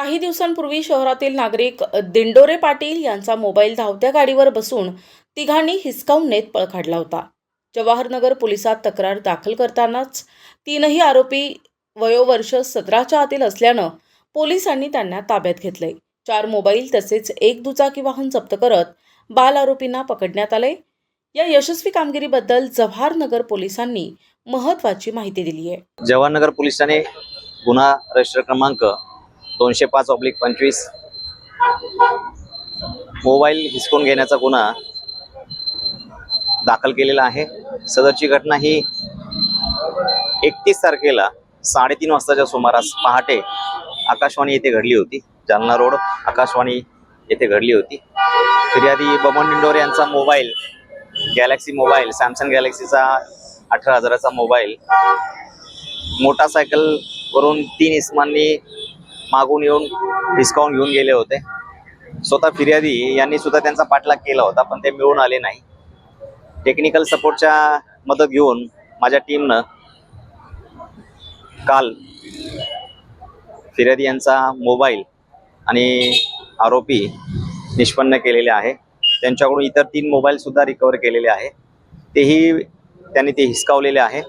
काही दिवसांपूर्वी शहरातील नागरिक दिंडोरे पाटील यांचा मोबाईल धावत्या गाडीवर बसून तिघांनी हिसकावून नेत पळ काढला होता. जवाहरनगर पोलिसात तक्रार दाखल करतानाच तीनही आरोपी वयोवर्ष सतराच्या आतील असल्यानं पोलिसांनी त्यांना ताब्यात घेतलंय. चार मोबाईल तसेच एक दुचाकी वाहन जप्त करत बाल आरोपींना पकडण्यात आले या यशस्वी कामगिरीबद्दल जवाहरनगर पोलिसांनी महत्वाची माहिती दिली आहे जवाहरनगर पोलिसांनी गुन्हा रजिस्टर क्रमांक दोनशे पाच ऑब्लिक पंचवीस. मोबाईल हिसकून घेण्याचा गुन्हा दाखल केलेला आहे. सदरची घटना ही एकतीस तारखेला साडेतीन वाजताच्या सुमारास पहाटे आकाशवाणी येथे घडली होती. जालना रोड आकाशवाणी येथे घडली होती. फिर्यादी बबन डिंडोर यांचा मोबाईल गॅलेक्सी मोबाईल सॅमसंग गॅलेक्सीचा अठरा हजाराचा मोबाईल मोटारसायकलवरून तीन इस्मांनी मागून येऊन हिसकावून घेऊन गेले होते. स्वतः फिर्यादी यांनी सुद्धा त्यांचा पाठलाग केला होता पण ते मिळून आले नाही. टेक्निकल सपोर्टच्या मदत घेऊन माझ्या टीमनं काल फिर्यादी यांचा मोबाईल आणि आरोपी निष्पन्न केलेले आहे. त्यांच्याकडून इतर तीन मोबाईलसुद्धा रिकवर केलेले आहे. तेही त्यांनी ते हिसकावलेले आहे.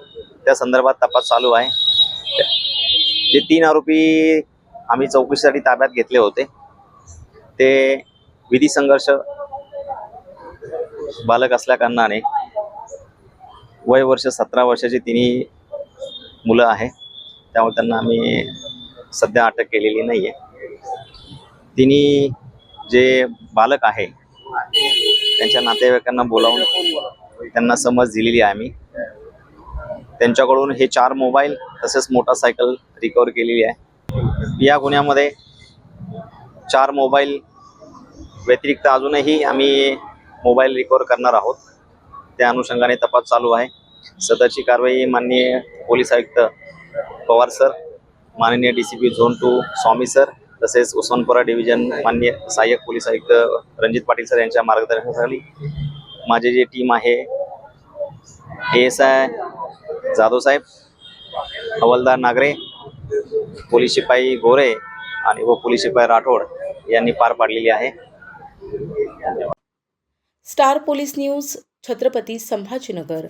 त्या संदर्भात तपास चालू आहे. जे तीन आरोपी आम्ही चौकशीसाठी ताब्यात घेतले होते. ते विधी संघर्ष बालक असल्या कारणाने वय वर्ष सतरा वर्षाची तिन्ही मुलं आहे. त्यामुळे त्यांना आम्ही सध्या अटक केलेली नाही आहे तिन्ही जे बालक आहे त्यांच्या नातेवाईकांना बोलावून त्यांना समज दिलेली आहे आम्ही. त्यांच्याकडून हे चार मोबाईल तसेच मोटारसायकल रिकवर केलेली आहे. या गुन्ह्यामध्ये चार मोबाईल व्यतिरिक्त अजूनही आम्ही मोबाईल रिकवर करणार आहोत. त्या अनुषंगाने तपास चालू आहे. सदरची कारवाई माननीय पोलीस आयुक्त पवार सर माननीय D C P zone two Swami sir तसेच उस्मानपुरा डिव्हिजन माननीय सहाय्यक पोलीस आयुक्त रणजित पाटील सर यांच्या मार्गदर्शनाखाली माझे जे टीम आहे ए एस आय जाधव साहेब हवालदार नागरे पोलीस शिपाई गोरे आणि व पोलीस शिपाई राठोड यांनी पार पाडलेली आहे. Star police news Chhatrapati Sambhajinagar.